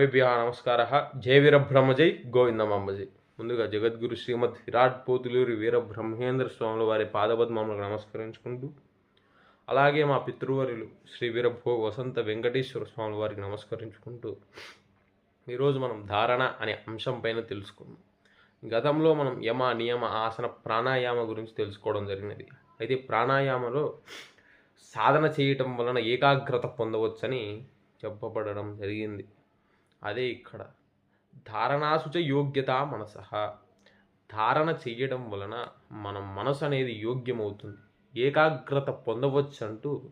సర్వేభ్య నమస్కార. జయ వీరబ్రహ్మజై గోవిందమాంబజై. ముందుగా జగద్గురు శ్రీమద్ విరాట్ పోతులూరి వీరబ్రహ్మేంద్ర స్వాముల వారి పాదపద్మములకు నమస్కరించుకుంటూ అలాగే మా పితృవర్యులు శ్రీ వీరభో వసంత వెంకటేశ్వర స్వాముల వారికి నమస్కరించుకుంటూ ఈరోజు మనం ధారణ అనే అంశం పైన తెలుసుకుందాం. గతంలో మనం యమ నియమ ఆసన ప్రాణాయామ గురించి తెలుసుకోవడం జరిగినది. అయితే ప్రాణాయామలో సాధన చేయటం వలన ఏకాగ్రత పొందవచ్చని చెప్పబడడం జరిగింది. అదే ఇక్కడ. ధారణాసుచ యోగ్యత మనస. ధారణ చేయడం వలన మన మనసు అనేది యోగ్యమవుతుంది. ఏకాగ్రత పొందవచ్చు అంటూ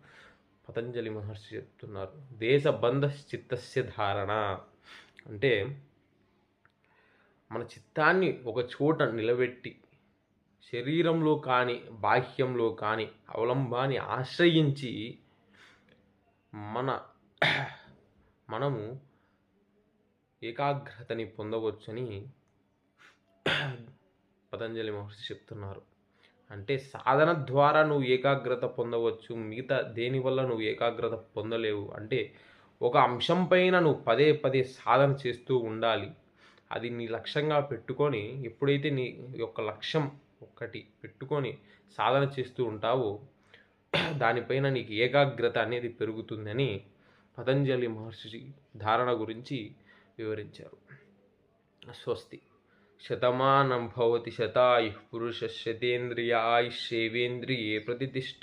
పతంజలి మహర్షి చెప్తున్నారు. దేశబంధ చిత్తస్య ధారణ. అంటే మన చిత్తాన్ని ఒక చోట నిలబెట్టి శరీరంలో కానీ బాహ్యంలో కానీ అవలంబాన్ని ఆశ్రయించి మన మనము ఏకాగ్రతని పొందవచ్చని పతంజలి మహర్షి చెప్తున్నారు. అంటే సాధన ద్వారా నువ్వు ఏకాగ్రత పొందవచ్చు మిగతా దేనివల్ల నువ్వు ఏకాగ్రత పొందలేవు? అంటే ఒక అంశం పైన నువ్వు పదే పదే సాధన చేస్తూ ఉండాలి. అది నీ లక్ష్యంగా పెట్టుకొని ఎప్పుడైతే నీ యొక్క లక్ష్యం ఒక్కటి పెట్టుకొని సాధన చేస్తూ ఉంటావో దానిపైన నీకు ఏకాగ్రత అనేది పెరుగుతుందని పతంజలి మహర్షి ధారణ గురించి వివరించారు. స్వస్తి. శతమానం భవతి శతాయు పురుష శతేంద్రియ ఆయుష్యేవేంద్రియే ప్రతిష్ట